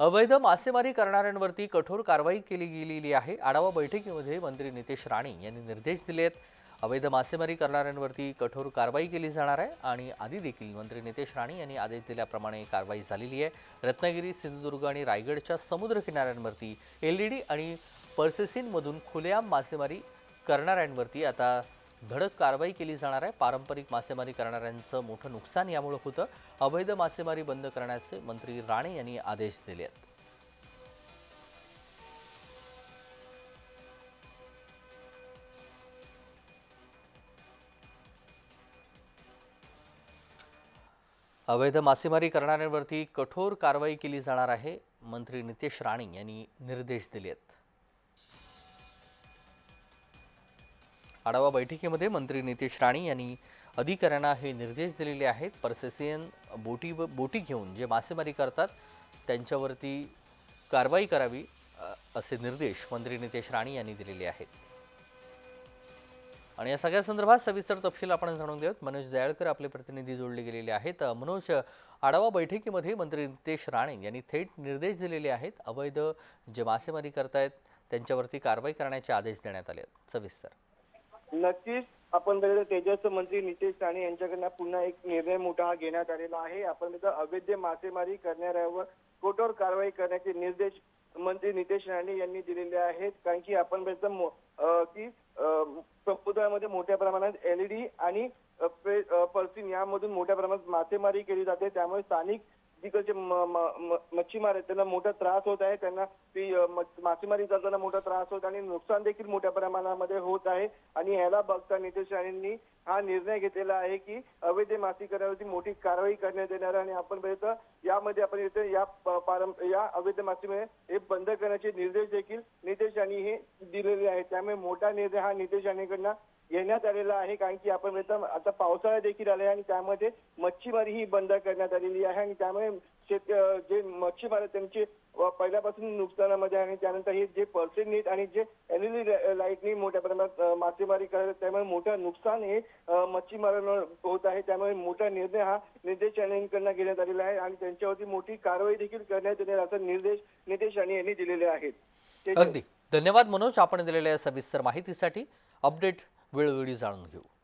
अवैध मासेमारी करणाऱ्यांवरती कठोर कारवाई केली गेलेली आहे. आढावा बैठकीमध्ये मंत्री नितेश राणे यांनी निर्देश दिले आहेत अवैध मासेमारी करणाऱ्यांवरती कठोर कारवाई केली जाणार आहे आणि आधी देखील मंत्री नितेश राणे यांनी आदेश दिल्याप्रमाणे कारवाई झालेली आहे. रत्नागिरी सिंधुदुर्ग आणि रायगडच्या समुद्र किनाऱ्यांवरती एल ई डी आणि पर्सेसिनमधून खुलेआम मासेमारी करणाऱ्यांवरती आता धडक कारवाई केली जाणार आहे. पारंपरिक मासेमारी करणाऱ्यांचं मोठं नुकसान यामुळे होतं. अवैध मासेमारी बंद करण्याचे मंत्री राणे यांनी आदेश दिले आहेत. अवैध मासेमारी करणाऱ्यांवरती कठोर कारवाई केली जाणार आहे. मंत्री नितेश राणे यांनी निर्देश दिले आहेत. आढावा बैठकीमध्ये मंत्री नितेश राणे यांनी अधिकाऱ्यांना हे निर्देश दिलेले आहेत. परसेसियन बोटी व बोटी घेऊन जे मासेमारी करतात त्यांच्यावरती कारवाई करावी असे निर्देश मंत्री नितेश राणे यांनी दिलेले आहेत. आणि या सगळ्या संदर्भात सविस्तर तपशील आपण जाणून घेऊयात. मनोज दयाळकर आपले प्रतिनिधी जोडले गेलेले आहेत. मनोज आढावा बैठकीमध्ये मंत्री नितेश राणे यांनी थेट निर्देश दिलेले आहेत. अवैध जे मासेमारी करतायत त्यांच्यावरती कारवाई करण्याचे आदेश देण्यात आले आहेत. सविस्तर. नक्कीच. आपण बघितलं तेजस मंत्री नितेश राणे यांच्याकडनं पुन्हा एक निर्णय मोठा हा घेण्यात आलेला आहे. आपण बघितलं अवैध मासेमारी करणाऱ्यावर कठोर कारवाई करण्याचे निर्देश मंत्री नितेश राणे यांनी दिलेले आहेत. कारण की आपण बघितलं मो- की अं, समुद्रामध्ये मोठ्या प्रमाणात एलईडी आणि पर्सिन यामधून मोठ्या प्रमाणात मासेमारी केली जाते. त्यामुळे स्थानिक तिकडचे मच्छीमार आहेत त्यांना मोठा त्रास होत आहे. त्यांना ती मासेमारी करताना मोठा त्रास होत आणि नुकसान देखील मोठ्या प्रमाणामध्ये होत आहे. आणि याला बघता नितेश राणेंनी हा निर्णय घेतलेला आहे की अवैध मासी करण्यावरती मोठी कारवाई करण्यात येणार आहे. आणि आपण बघितलं यामध्ये आपण इथे या पारं या अवैध मासेमुळे हे बंद करण्याचे निर्देश देखील नितेश राणे हे दिलेले आहेत. त्यामुळे मोठा निर्णय हा नितेश राणेकडनं घेण्यात आलेला आहे कारण की आपण आता पावसाळा देखील आला आहे आणि त्यामध्ये मच्छीमारी ही बंद करण्यात आलेली आहे आणि त्यामुळे शेत जे मच्छीमार त्यांचे पहिल्यापासून नुकसानामध्ये आहे आणि त्यानंतर हे जे पर्सेंट नीट आणि जे एलईडी लाईटनी मोठ्या प्रमाणात मासेमारी करत त्यामुळे मोठं नुकसान हे मच्छीमारांवर होत आहे. त्यामुळे मोठा निर्णय हा नितेश राणेंकडनं घेण्यात आलेला आहे आणि त्यांच्यावरती मोठी कारवाई देखील करण्यात येणार असा निर्देश नितेश राणे यांनी दिलेले आहेत. अगदी. धन्यवाद मनोज. आपण दिलेल्या सविस्तर माहितीसाठी अपडेट वेळोवेळी जाणून घेऊ.